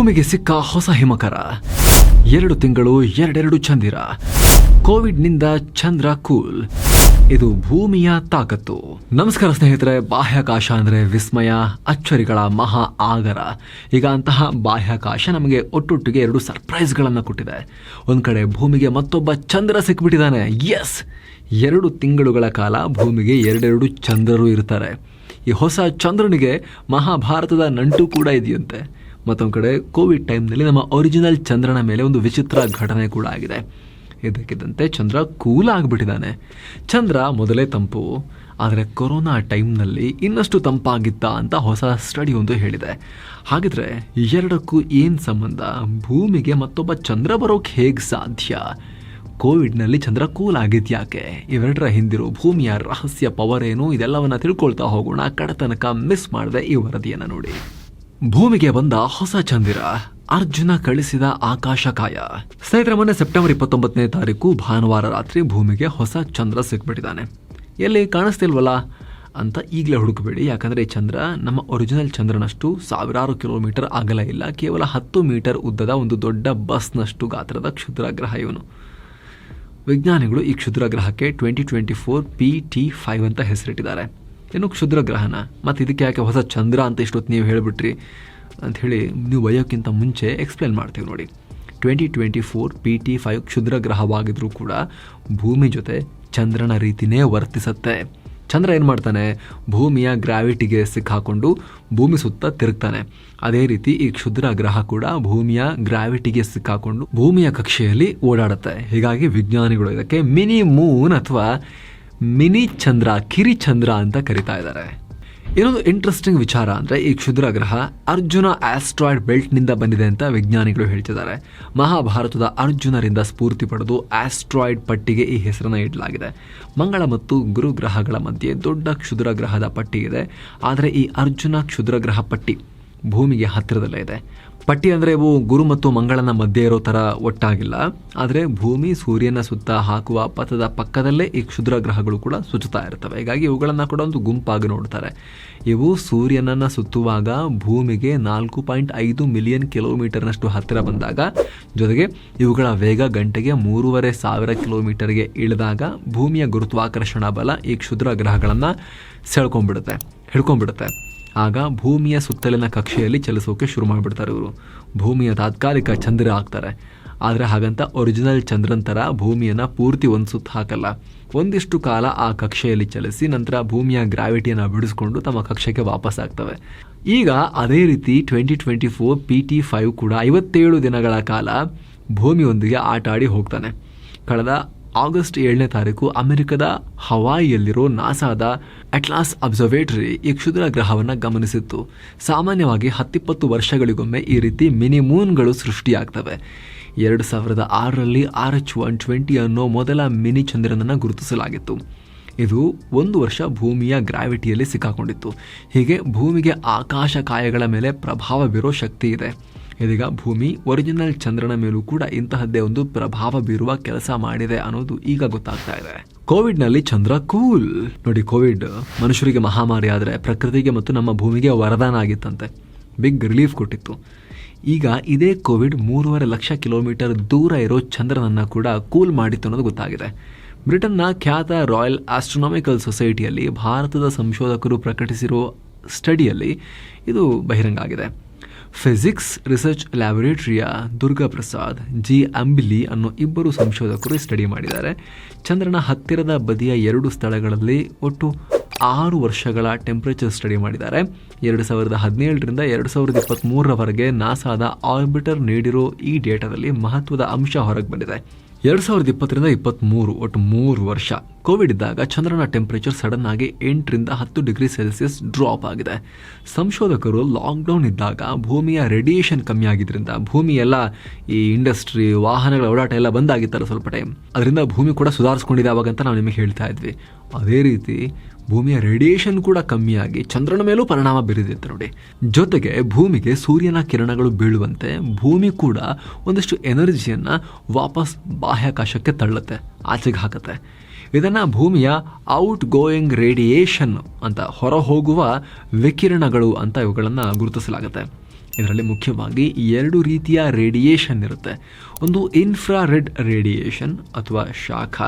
ಭೂಮಿಗೆ ಸಿಕ್ಕ ಹೊಸ ಹಿಮಕರ. ಎರಡು ತಿಂಗಳು, ಎರಡೆರಡು ಚಂದಿರ. ಕೋವಿಡ್ನಿಂದ ಚಂದ್ರ ಕೂಲ್. ಇದು ಭೂಮಿಯ ತಾಕತ್ತು. ನಮಸ್ಕಾರ ಸ್ನೇಹಿತರೆ, ಬಾಹ್ಯಾಕಾಶ ಅಂದ್ರೆ ವಿಸ್ಮಯ, ಅಚ್ಚರಿಗಳ ಮಹಾ ಆಗರ. ಈಗ ಅಂತಹ ಬಾಹ್ಯಾಕಾಶ ನಮಗೆ ಒಟ್ಟೊಟ್ಟಿಗೆ ಎರಡು ಸರ್ಪ್ರೈಸ್ಗಳನ್ನು ಕೊಟ್ಟಿದೆ. ಒಂದು ಕಡೆ ಭೂಮಿಗೆ ಮತ್ತೊಬ್ಬ ಚಂದ್ರ ಸಿಕ್ಬಿಟ್ಟಿದ್ದಾನೆ. ಎಸ್ ಎರಡು ತಿಂಗಳುಗಳ ಕಾಲ ಭೂಮಿಗೆ ಎರಡೆರಡು ಚಂದ್ರರು ಇರ್ತಾರೆ. ಈ ಹೊಸ ಚಂದ್ರನಿಗೆ ಮಹಾಭಾರತದ ನಂಟು ಕೂಡ ಇದೆಯಂತೆ. ಮತ್ತೊಂದು ಕಡೆ ಕೋವಿಡ್ ಟೈಮ್ನಲ್ಲಿ ನಮ್ಮ ಒರಿಜಿನಲ್ ಚಂದ್ರನ ಮೇಲೆ ಒಂದು ವಿಚಿತ್ರ ಘಟನೆ ಕೂಡ ಆಗಿದೆ. ಇದಕ್ಕಿದ್ದಂತೆ ಚಂದ್ರ ಕೂಲ್ ಆಗಿಬಿಟ್ಟಿದ್ದಾನೆ. ಚಂದ್ರ ಮೊದಲೇ ತಂಪು, ಆದರೆ ಕೊರೋನಾ ಟೈಮ್ನಲ್ಲಿ ಇನ್ನಷ್ಟು ತಂಪಾಗಿತ್ತ ಅಂತ ಹೊಸ ಸ್ಟಡಿ ಒಂದು ಹೇಳಿದೆ. ಹಾಗಿದ್ರೆ ಎರಡಕ್ಕೂ ಏನು ಸಂಬಂಧ? ಭೂಮಿಗೆ ಮತ್ತೊಬ್ಬ ಚಂದ್ರ ಬರೋಕೆ ಹೇಗೆ ಸಾಧ್ಯ? ಕೋವಿಡ್ನಲ್ಲಿ ಚಂದ್ರ ಕೂಲ್ ಆಗಿದ್ಯಾಕೆ? ಇವೆರಡರ ಹಿಂದಿರೋ ಭೂಮಿಯ ರಹಸ್ಯ ಪವರ್ ಏನು ಇದೆಲ್ಲವನ್ನು ತಿಳ್ಕೊಳ್ತಾ ಹೋಗೋಣ. ಕಡತನಕ ಮಿಸ್ ಮಾಡಿದೆ ಈ ವರದಿಯನ್ನು ನೋಡಿ. ಭೂಮಿಗೆ ಬಂದ ಹೊಸ ಚಂದಿರ, ಅರ್ಜುನ ಕಳಿಸಿದ ಆಕಾಶಕಾಯ ಸ್ನೇಹಿತರ, ಮೊನ್ನೆ ಸೆಪ್ಟೆಂಬರ್ ಇಪ್ಪತ್ತೊಂಬತ್ತನೇ ತಾರೀಕು ಭಾನುವಾರ ರಾತ್ರಿ ಭೂಮಿಗೆ ಹೊಸ ಚಂದ್ರ ಸಿಕ್ಬಿಟ್ಟಿದ್ದಾನೆ. ಎಲ್ಲಿ ಕಾಣಿಸ್ತಿಲ್ವಲ್ಲ ಅಂತ ಈಗಲೇ ಹುಡುಕಬೇಡಿ. ಯಾಕಂದರೆ ಈ ಚಂದ್ರ ನಮ್ಮ ಒರಿಜಿನಲ್ ಚಂದ್ರನಷ್ಟು ಸಾವಿರಾರು ಕಿಲೋಮೀಟರ್ ಅಗಲ ಇಲ್ಲ. ಕೇವಲ ಹತ್ತು ಮೀಟರ್ ಉದ್ದದ ಒಂದು ದೊಡ್ಡ ಬಸ್ನಷ್ಟು ಗಾತ್ರದ ಕ್ಷುದ್ರ ಗ್ರಹ ಇವನು. ವಿಜ್ಞಾನಿಗಳು ಈ ಕ್ಷುದ್ರ ಗ್ರಹಕ್ಕೆ twenty twenty four P T five ಅಂತ ಹೆಸರಿಟ್ಟಿದ್ದಾರೆ. ಇನ್ನು ಕ್ಷುದ್ರ ಗ್ರಹಣ ಮತ್ತು ಇದಕ್ಕೆ ಯಾಕೆ ಹೊಸ ಚಂದ್ರ ಅಂತ ಇಷ್ಟೊತ್ತು ನೀವು ಹೇಳಿಬಿಟ್ರಿ ಹೇಳಿ ನೀವು ಒಯ್ಯೋಕ್ಕಿಂತ ಮುಂಚೆ ಎಕ್ಸ್ಪ್ಲೇನ್ ಮಾಡ್ತೀವಿ ನೋಡಿ. Twenty twenty four P T five ಕ್ಷುದ್ರ ಗ್ರಹವಾಗಿದ್ದರೂ ಕೂಡ ಭೂಮಿ ಜೊತೆ ಚಂದ್ರನ ರೀತಿನೇ ವರ್ತಿಸುತ್ತೆ. ಚಂದ್ರ ಏನು ಮಾಡ್ತಾನೆ? ಭೂಮಿಯ ಗ್ರಾವಿಟಿಗೆ ಸಿಕ್ಕಾಕೊಂಡು ಭೂಮಿ ಸುತ್ತ ತಿರುಗ್ತಾನೆ. ಅದೇ ರೀತಿ ಈ ಕ್ಷುದ್ರ ಗ್ರಹ ಕೂಡ ಭೂಮಿಯ ಗ್ರಾವಿಟಿಗೆ ಸಿಕ್ಕಾಕೊಂಡು ಭೂಮಿಯ ಕಕ್ಷೆಯಲ್ಲಿ ಓಡಾಡುತ್ತೆ. ಹೀಗಾಗಿ ವಿಜ್ಞಾನಿಗಳು ಇದಕ್ಕೆ ಮಿನಿ ಮೂನ್ ಅಥವಾ ಮಿನಿ ಚಂದ್ರ, ಕಿರಿ ಚಂದ್ರ ಅಂತ ಕರಿತಾ ಇದ್ದಾರೆ. ಇನ್ನೊಂದು ಇಂಟ್ರೆಸ್ಟಿಂಗ್ ವಿಚಾರ ಅಂದರೆ ಈ ಕ್ಷುದ್ರ ಗ್ರಹ ಅರ್ಜುನ ಆಸ್ಟ್ರಾಯ್ಡ್ ಬೆಲ್ಟ್ನಿಂದ ಬಂದಿದೆ ಅಂತ ವಿಜ್ಞಾನಿಗಳು ಹೇಳ್ತಿದ್ದಾರೆ. ಮಹಾಭಾರತದ ಅರ್ಜುನರಿಂದ ಸ್ಫೂರ್ತಿ ಪಡೆದು ಆಸ್ಟ್ರಾಯ್ಡ್ ಪಟ್ಟಿಗೆ ಈ ಹೆಸರನ್ನು ಇಡಲಾಗಿದೆ. ಮಂಗಳ ಮತ್ತು ಗುರು ಗ್ರಹಗಳ ಮಧ್ಯೆ ದೊಡ್ಡ ಕ್ಷುದ್ರ ಗ್ರಹದ ಪಟ್ಟಿ ಇದೆ. ಆದರೆ ಈ ಅರ್ಜುನ ಕ್ಷುದ್ರ ಗ್ರಹ ಪಟ್ಟಿ ಭೂಮಿಗೆ ಹತ್ತಿರದಲ್ಲೇ ಇದೆ. ಪಟ್ಟಿ ಅಂದರೆ ಇವು ಗುರು ಮತ್ತು ಮಂಗಳನ ಮಧ್ಯೆ ಇರೋ ಥರ ಒಟ್ಟಾಗಿಲ್ಲ. ಆದರೆ ಭೂಮಿ ಸೂರ್ಯನ ಸುತ್ತ ಹಾಕುವ ಪಥದ ಪಕ್ಕದಲ್ಲೇ ಈ ಕ್ಷುದ್ರ ಗ್ರಹಗಳು ಕೂಡ ಸುಚ್ಚುತ್ತಾ ಇರ್ತವೆ ಹೀಗಾಗಿ ಇವುಗಳನ್ನು ಕೂಡ ಒಂದು ಗುಂಪಾಗಿ ನೋಡ್ತಾರೆ. ಇವು ಸೂರ್ಯನನ್ನು ಸುತ್ತುವಾಗ ಭೂಮಿಗೆ ನಾಲ್ಕು ಪಾಯಿಂಟ್ ಐದು ಮಿಲಿಯನ್ ಕಿಲೋಮೀಟರ್ನಷ್ಟು ಹತ್ತಿರ ಬಂದಾಗ, ಜೊತೆಗೆ ಇವುಗಳ ವೇಗ ಗಂಟೆಗೆ ಮೂರುವರೆ ಸಾವಿರ ಕಿಲೋಮೀಟರ್ಗೆ ಇಳಿದಾಗ ಭೂಮಿಯ ಗುರುತ್ವಾಕರ್ಷಣಾ ಬಲ ಈ ಕ್ಷುದ್ರ ಗ್ರಹಗಳನ್ನು ಸೆಳ್ಕೊಂಡ್ಬಿಡುತ್ತೆ, ಹಿಡ್ಕೊಂಡ್ಬಿಡುತ್ತೆ. ಆಗ ಭೂಮಿಯ ಸುತ್ತಲಿನ ಕಕ್ಷೆಯಲ್ಲಿ ಚಲಿಸೋಕೆ ಶುರು ಮಾಡಿಬಿಡ್ತಾರೆ ಇವರು. ಭೂಮಿಯ ತಾತ್ಕಾಲಿಕ ಚಂದ್ರ ಆಗ್ತಾರೆ. ಆದರೆ ಹಾಗಂತ ಒರಿಜಿನಲ್ ಚಂದ್ರನ ಥರ ಭೂಮಿಯನ್ನು ಪೂರ್ತಿ ಒಂದು ಸುತ್ತ ಹಾಕಲ್ಲ. ಒಂದಿಷ್ಟು ಕಾಲ ಆ ಕಕ್ಷೆಯಲ್ಲಿ ಚಲಿಸಿ ನಂತರ ಭೂಮಿಯ ಗ್ರಾವಿಟಿಯನ್ನು ಬಿಡಿಸ್ಕೊಂಡು ತಮ್ಮ ಕಕ್ಷೆಗೆ ವಾಪಸ್ ಆಗ್ತವೆ. ಈಗ ಅದೇ ರೀತಿ twenty twenty four P T five ಕೂಡ ಐವತ್ತೇಳು ದಿನಗಳ ಕಾಲ ಭೂಮಿಯೊಂದಿಗೆ ಆಟ ಆಡಿ ಹೋಗ್ತಾನೆ. ಕಳೆದ ಆಗಸ್ಟ್ ಏಳನೇ ತಾರೀಕು ಅಮೆರಿಕದ ಹವಾಯಿಯಲ್ಲಿರೋ ನಾಸಾದ ಅಟ್ಲಾಸ್ ಅಬ್ಸರ್ವೇಟರಿ ಈ ಕ್ಷುದ್ರ ಗ್ರಹವನ್ನು ಗಮನಿಸಿತ್ತು. ಸಾಮಾನ್ಯವಾಗಿ ಹತ್ತಿಪ್ಪತ್ತು ವರ್ಷಗಳಿಗೊಮ್ಮೆ ಈ ರೀತಿ ಮಿನಿ ಮೂನ್ಗಳು ಸೃಷ್ಟಿಯಾಗ್ತವೆ. ಎರಡು ಸಾವಿರದ ಆರರಲ್ಲಿ ಆರ್ ಎಚ್ ಒನ್ ಟ್ವೆಂಟಿ ಅನ್ನೋ ಮೊದಲ ಮಿನಿ ಚಂದ್ರನನ್ನು ಗುರುತಿಸಲಾಗಿತ್ತು. ಇದು ಒಂದು ವರ್ಷ ಭೂಮಿಯ ಗ್ರಾವಿಟಿಯಲ್ಲಿ ಸಿಕ್ಕಾಕೊಂಡಿತ್ತು. ಹೀಗೆ ಭೂಮಿಗೆ ಆಕಾಶ ಕಾಯಗಳ ಮೇಲೆ ಪ್ರಭಾವ ಬೀರೋ ಶಕ್ತಿ ಇದೆ. ಇದೀಗ ಭೂಮಿ ಒರಿಜಿನಲ್ ಚಂದ್ರನ ಮೇಲೂ ಕೂಡ ಇಂತಹದ್ದೇ ಒಂದು ಪ್ರಭಾವ ಬೀರುವ ಕೆಲಸ ಮಾಡಿದೆ ಅನ್ನೋದು ಈಗ ಗೊತ್ತಾಗ್ತಾ ಇದೆ. ಕೋವಿಡ್ನಲ್ಲಿ ಚಂದ್ರ ಕೂಲ್. ನೋಡಿ, ಕೋವಿಡ್ ಮನುಷ್ಯರಿಗೆ ಮಹಾಮಾರಿ ಆದರೆ ಪ್ರಕೃತಿಗೆ ಮತ್ತು ನಮ್ಮ ಭೂಮಿಗೆ ವರದಾನ ಆಗಿತ್ತಂತೆ. ಬಿಗ್ ರಿಲೀಫ್ ಕೊಟ್ಟಿತ್ತು. ಈಗ ಇದೇ ಕೋವಿಡ್ ಮೂರುವರೆ ಲಕ್ಷ ಕಿಲೋಮೀಟರ್ ದೂರ ಇರೋ ಚಂದ್ರನನ್ನ ಕೂಡ ಕೂಲ್ ಮಾಡಿತ್ತು ಅನ್ನೋದು ಗೊತ್ತಾಗಿದೆ. ಬ್ರಿಟನ್ನ ಖ್ಯಾತ ರಾಯಲ್ ಆಸ್ಟ್ರೋನಾಮಿಕಲ್ ಸೊಸೈಟಿಯಲ್ಲಿ ಭಾರತದ ಸಂಶೋಧಕರು ಪ್ರಕಟಿಸಿರೋ ಸ್ಟಡಿಯಲ್ಲಿ ಇದು ಬಹಿರಂಗ ಆಗಿದೆ ಫಿಸಿಕ್ಸ್ ರಿಸರ್ಚ್ ಲ್ಯಾಬೊರೇಟರಿಯ ದುರ್ಗಾ ಪ್ರಸಾದ್ ಜಿ. ಅಂಬಿಲಿ ಅನ್ನೋ ಇಬ್ಬರು ಸಂಶೋಧಕರು ಸ್ಟಡಿ ಮಾಡಿದ್ದಾರೆ. ಚಂದ್ರನ ಹತ್ತಿರದ ಬದಿಯ ಎರಡು ಸ್ಥಳಗಳಲ್ಲಿ ಒಟ್ಟು ಆರು ವರ್ಷಗಳ ಟೆಂಪ್ರೇಚರ್ ಸ್ಟಡಿ ಮಾಡಿದ್ದಾರೆ. ಎರಡು ಸಾವಿರದ ಹದಿನೇಳರಿಂದ ಎರಡು ಸಾವಿರದ ಇಪ್ಪತ್ತ್ಮೂರರವರೆಗೆ ನಾಸಾದ ಆರ್ಬಿಟರ್ ನೀಡಿರೋ ಈ ಡೇಟಾದಲ್ಲಿ ಮಹತ್ವದ ಅಂಶ ಹೊರಗೆ ಬಂದಿದೆ. ಎರಡು ಸಾವಿರದ ಇಪ್ಪತ್ತರಿಂದ ಇಪ್ಪತ್ತ್ಮೂರು ಒಟ್ಟು ಮೂರು ವರ್ಷ. ಕೋವಿಡ್ ಇದ್ದಾಗ ಚಂದ್ರನ ಟೆಂಪರೇಚರ್ ಸಡನ್ ಆಗಿ ಎಂಟರಿಂದ ಹತ್ತು ಡಿಗ್ರಿ ಸೆಲ್ಸಿಯಸ್ ಡ್ರಾಪ್ ಆಗಿದೆ. ಸಂಶೋಧಕರು ಲಾಕ್ಡೌನ್ ಇದ್ದಾಗ ಭೂಮಿಯ ರೇಡಿಯೇಷನ್ ಕಮ್ಮಿ ಆಗಿದ್ದರಿಂದ ಭೂಮಿಯೆಲ್ಲ ಈ ಇಂಡಸ್ಟ್ರಿ ವಾಹನಗಳ ಓಡಾಟ ಎಲ್ಲ ಬಂದಾಗಿತ್ತಲ್ಲ ಸ್ವಲ್ಪ ಟೈಮ್ ಅದರಿಂದ ಭೂಮಿ ಕೂಡ ಸುಧಾರಿಸ್ಕೊಂಡಿದೆ ಅವಾಗಂತ ನಾವು ನಿಮಗೆ ಹೇಳ್ತಾ ಇದ್ವಿ. ಅದೇ ರೀತಿ ಭೂಮಿಯ ರೇಡಿಯೇಷನ್ ಕೂಡ ಕಮ್ಮಿಯಾಗಿ ಚಂದ್ರನ ಮೇಲೂ ಪರಿಣಾಮ ಬೀರಿದಿತ್ತು ನೋಡಿ. ಜೊತೆಗೆ ಭೂಮಿಗೆ ಸೂರ್ಯನ ಕಿರಣಗಳು ಬೀಳುವಂತೆ ಭೂಮಿ ಕೂಡ ಒಂದಷ್ಟು ಎನರ್ಜಿಯನ್ನು ವಾಪಸ್ ಬಾಹ್ಯಾಕಾಶಕ್ಕೆ ತಳ್ಳುತ್ತೆ, ಆಚೆಗೆ ಹಾಕುತ್ತೆ. ಇದನ್ನು ಭೂಮಿಯ ಔಟ್ ಗೋಯಿಂಗ್ ರೇಡಿಯೇಷನ್ ಅಂತ ಹೊರ ಹೋಗುವ ವಿಕಿರಣಗಳು ಅಂತ ಇವುಗಳನ್ನು ಗುರುತಿಸಲಾಗುತ್ತೆ. ಇದರಲ್ಲಿ ಮುಖ್ಯವಾಗಿ ಎರಡು ರೀತಿಯ ರೇಡಿಯೇಷನ್ ಇರುತ್ತೆ. ಒಂದು ಇನ್ಫ್ರಾರೆಡ್ ರೇಡಿಯೇಷನ್ ಅಥವಾ ಶಾಖ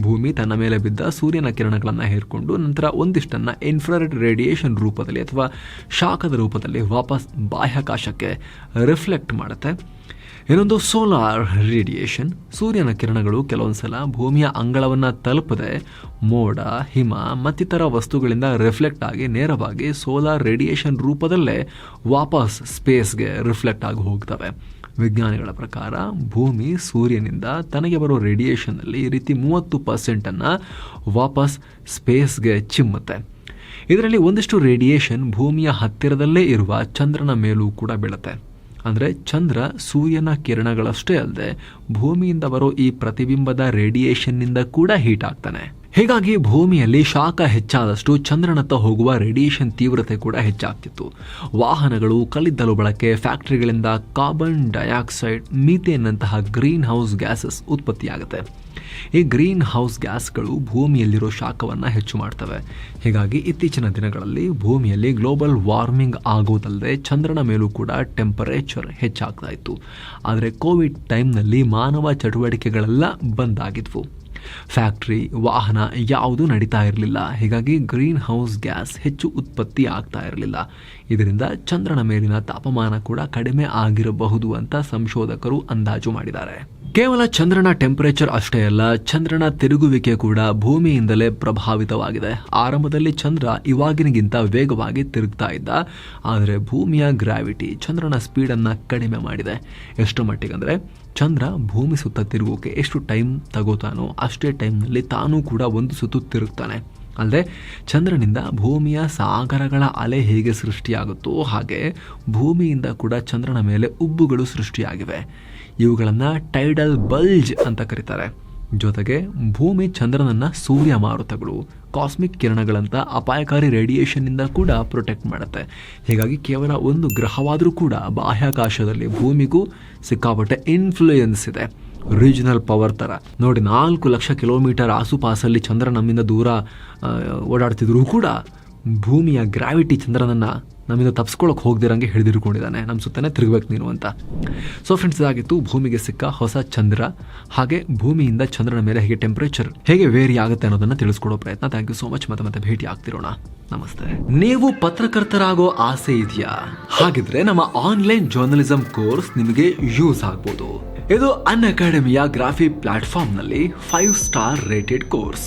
ಭೂಮಿ ತನ್ನ ಮೇಲೆ ಬಿದ್ದ ಸೂರ್ಯನ ಕಿರಣಗಳನ್ನು ಹೇರ್ಕೊಂಡು ನಂತರ ಒಂದಿಷ್ಟನ್ನು ಇನ್ಫ್ರಾರೆಡ್ ರೇಡಿಯೇಷನ್ ರೂಪದಲ್ಲಿ ಅಥವಾ ಶಾಖದ ರೂಪದಲ್ಲಿ ವಾಪಸ್ ಬಾಹ್ಯಾಕಾಶಕ್ಕೆ ರಿಫ್ಲೆಕ್ಟ್ ಮಾಡುತ್ತೆ. ಇನ್ನೊಂದು ಸೋಲಾರ್ ರೇಡಿಯೇಷನ್ ಸೂರ್ಯನ ಕಿರಣಗಳು ಕೆಲವೊಂದು ಸಲ ಭೂಮಿಯ ಅಂಗಳವನ್ನು ತಲುಪದೆ ಮೋಡ, ಹಿಮ ಮತ್ತಿತರ ವಸ್ತುಗಳಿಂದ ರಿಫ್ಲೆಕ್ಟ್ ಆಗಿ ನೇರವಾಗಿ ಸೋಲಾರ್ ರೇಡಿಯೇಷನ್ ರೂಪದಲ್ಲೇ ವಾಪಸ್ ಸ್ಪೇಸ್ಗೆ ರಿಫ್ಲೆಕ್ಟ್ ಆಗಿ ಹೋಗ್ತವೆ. ವಿಜ್ಞಾನಿಗಳ ಪ್ರಕಾರ ಭೂಮಿ ಸೂರ್ಯನಿಂದ ತನಗೆ ಬರೋ ರೇಡಿಯೇಷನ್ನಲ್ಲಿ ಈ ರೀತಿ ಮೂವತ್ತು ಪರ್ಸೆಂಟನ್ನು ವಾಪಸ್ ಸ್ಪೇಸ್ಗೆ ಚಿಮ್ಮುತ್ತೆ. ಇದರಲ್ಲಿ ಒಂದಿಷ್ಟು ರೇಡಿಯೇಷನ್ ಭೂಮಿಯ ಹತ್ತಿರದಲ್ಲೇ ಇರುವ ಚಂದ್ರನ ಮೇಲೂ ಕೂಡ ಬೀಳುತ್ತೆ. ಅಂದರೆ ಚಂದ್ರ ಸೂರ್ಯನ ಕಿರಣಗಳಷ್ಟೇ ಅಲ್ಲದೆ ಭೂಮಿಯಿಂದ ಬರೋ ಈ ಪ್ರತಿಬಿಂಬದ ರೇಡಿಯೇಷನ್ನಿಂದ ಕೂಡ ಹೀಟ್ ಆಗ್ತಾನೆ. ಹೀಗಾಗಿ ಭೂಮಿಯಲ್ಲಿ ಶಾಖ ಹೆಚ್ಚಾದಷ್ಟು ಚಂದ್ರನತ್ತ ಹೋಗುವ ರೇಡಿಯೇಷನ್ ತೀವ್ರತೆ ಕೂಡ ಹೆಚ್ಚಾಗ್ತಿತ್ತು. ವಾಹನಗಳು ಕಲ್ಲಿದ್ದಲು ಬಳಕೆ ಫ್ಯಾಕ್ಟರಿಗಳಿಂದ ಕಾರ್ಬನ್ ಡೈಆಕ್ಸೈಡ್ ಮೀಥೇನ್ನಂತಹ ಗ್ರೀನ್ ಹೌಸ್ ಗ್ಯಾಸಸ್ ಉತ್ಪತ್ತಿಯಾಗುತ್ತೆ. ಈ ಗ್ರೀನ್ ಹೌಸ್ ಗ್ಯಾಸ್ಗಳು ಭೂಮಿಯಲ್ಲಿರೋ ಶಾಖವನ್ನು ಹೆಚ್ಚು ಮಾಡ್ತವೆ. ಹೀಗಾಗಿ ಇತ್ತೀಚಿನ ದಿನಗಳಲ್ಲಿ ಭೂಮಿಯಲ್ಲಿ ಗ್ಲೋಬಲ್ ವಾರ್ಮಿಂಗ್ ಆಗೋದಲ್ಲದೆ ಚಂದ್ರನ ಮೇಲೂ ಕೂಡ ಟೆಂಪರೇಚರ್ ಹೆಚ್ಚಾಗ್ತಾ ಇತ್ತು. ಆದರೆ ಕೋವಿಡ್ ಟೈಮ್ನಲ್ಲಿ ಮಾನವ ಚಟುವಟಿಕೆಗಳೆಲ್ಲ ಬಂದಾಗಿದ್ವು ಫ್ಯಾಕ್ಟ್ರಿ ವಾಹನ ಯಾವುದೂ ನಡೀತಾ ಇರಲಿಲ್ಲ. ಹೀಗಾಗಿ ಗ್ರೀನ್ ಹೌಸ್ ಗ್ಯಾಸ್ ಹೆಚ್ಚು ಉತ್ಪತ್ತಿ ಆಗ್ತಾ ಇರಲಿಲ್ಲ. ಇದರಿಂದ ಚಂದ್ರನ ಮೇಲಿನ ತಾಪಮಾನ ಕೂಡ ಕಡಿಮೆ ಆಗಿರಬಹುದು ಅಂತ ಸಂಶೋಧಕರು ಅಂದಾಜು ಮಾಡಿದ್ದಾರೆ. ಕೇವಲ ಚಂದ್ರನ ಟೆಂಪರೇಚರ್ ಅಷ್ಟೇ ಅಲ್ಲ, ಚಂದ್ರನ ತಿರುಗುವಿಕೆ ಕೂಡ ಭೂಮಿಯಿಂದಲೇ ಪ್ರಭಾವಿತವಾಗಿದೆ. ಆರಂಭದಲ್ಲಿ ಚಂದ್ರ ಇವಾಗಿನಗಿಂತ ವೇಗವಾಗಿ ತಿರುಗ್ತಾ ಇದ್ದ, ಆದರೆ ಭೂಮಿಯ ಗ್ರಾವಿಟಿ ಚಂದ್ರನ ಸ್ಪೀಡನ್ನು ಕಡಿಮೆ ಮಾಡಿದೆ. ಎಷ್ಟು ಮಟ್ಟಿಗಂದ್ರೆ, ಚಂದ್ರ ಭೂಮಿ ಸುತ್ತ ತಿರುಗೋಕೆ ಎಷ್ಟು ಟೈಮ್ ತಗೋತಾನೋ ಅಷ್ಟೇ ಟೈಮ್ನಲ್ಲಿ ತಾನೂ ಕೂಡ ಒಂದು ಸುತ್ತು ತಿರುಗ್ತಾನೆ. ಅಲ್ಲದೆ ಚಂದ್ರನಿಂದ ಭೂಮಿಯ ಸಾಗರಗಳ ಅಲೆ ಹೇಗೆ ಸೃಷ್ಟಿಯಾಗುತ್ತೋ ಹಾಗೆ ಭೂಮಿಯಿಂದ ಕೂಡ ಚಂದ್ರನ ಮೇಲೆ ಉಬ್ಬುಗಳು ಸೃಷ್ಟಿಯಾಗಿವೆ. ಇವುಗಳನ್ನು ಟೈಡಲ್ ಬಲ್ಜ್ ಅಂತ ಕರೀತಾರೆ. ಜೊತೆಗೆ ಭೂಮಿ ಚಂದ್ರನನ್ನ ಸೂರ್ಯ ಮಾರುತಗಳು, ಕಾಸ್ಮಿಕ್ ಕಿರಣಗಳಂತ ಅಪಾಯಕಾರಿ ರೇಡಿಯೇಷನ್ನಿಂದ ಕೂಡ ಪ್ರೊಟೆಕ್ಟ್ ಮಾಡುತ್ತೆ. ಹೀಗಾಗಿ ಕೇವಲ ಒಂದು ಗ್ರಹವಾದರೂ ಕೂಡ ಬಾಹ್ಯಾಕಾಶದಲ್ಲಿ ಭೂಮಿಗೂ ಸಿಕ್ಕಾಪಟ್ಟೆ ಇನ್ಫ್ಲೂಯೆನ್ಸ್ ಇದೆ. ರೀಜನಲ್ ಪವರ್ ಥರ ನೋಡಿ, ನಾಲ್ಕು ಲಕ್ಷ ಕಿಲೋಮೀಟರ್ ಆಸುಪಾಸಲ್ಲಿ ಚಂದ್ರ ನಮ್ಮಿಂದ ದೂರ ಓಡಾಡ್ತಿದ್ರು ಕೂಡ ಭೂಮಿಯ ಗ್ರಾವಿಟಿ ಚಂದ್ರನನ್ನು ನಮ್ಮಿಂದ ತಪ್ಸ್ಕೊಳಕ್ಕೆ ಹೋಗ್ದಿರಂಗೆ ಹಿಡಿದಿಟ್ಕೊಂಡಿದ್ದಾನೆ ನಮ್ಮ ಸುತ್ತನೇ ತಿರುಗಬೇಕು ನೀನು ಅಂತ. ಸೊ ಫ್ರೆಂಡ್ಸ್ ಇದಾಗಿತ್ತು ಭೂಮಿಗೆ ಸಿಕ್ಕ ಹೊಸ ಚಂದ್ರ. ಹಾಗೆ ಭೂಮಿಯಿಂದ ಚಂದ್ರನ ಮೇಲೆ ಹೇಗೆ ಟೆಂಪರೇಚರ್ ಹೇಗೆ ವೇರಿ ಆಗುತ್ತೆ ಅನ್ನೋದನ್ನು ತಿಳಿಸ್ಕೊಡೋ ಪ್ರಯತ್ನ. ಥ್ಯಾಂಕ್ ಯು ಸೋ ಮಚ್ ಮತ್ತೆ ಮತ್ತೆ ಭೇಟಿ ಆಗ್ತಿರೋಣ. ನಮಸ್ತೆ. ನೀವು ಪತ್ರಕರ್ತರಾಗೋ ಆಸೆ ಇದೆಯಾ? ಹಾಗಿದ್ರೆ ನಮ್ಮ ಆನ್ಲೈನ್ ಜರ್ನಲಿಸಂ ಕೋರ್ಸ್ ನಿಮಗೆ ಯೂಸ್ ಆಗ್ಬೋದು. ಇದು ಅನ್ ಅಕಾಡೆಮಿಯ ಗ್ರಾಫಿ ಪ್ಲಾಟ್ಫಾರ್ಮ್ನಲ್ಲಿ ಫೈವ್ ಸ್ಟಾರ್ ರೇಟೆಡ್ ಕೋರ್ಸ್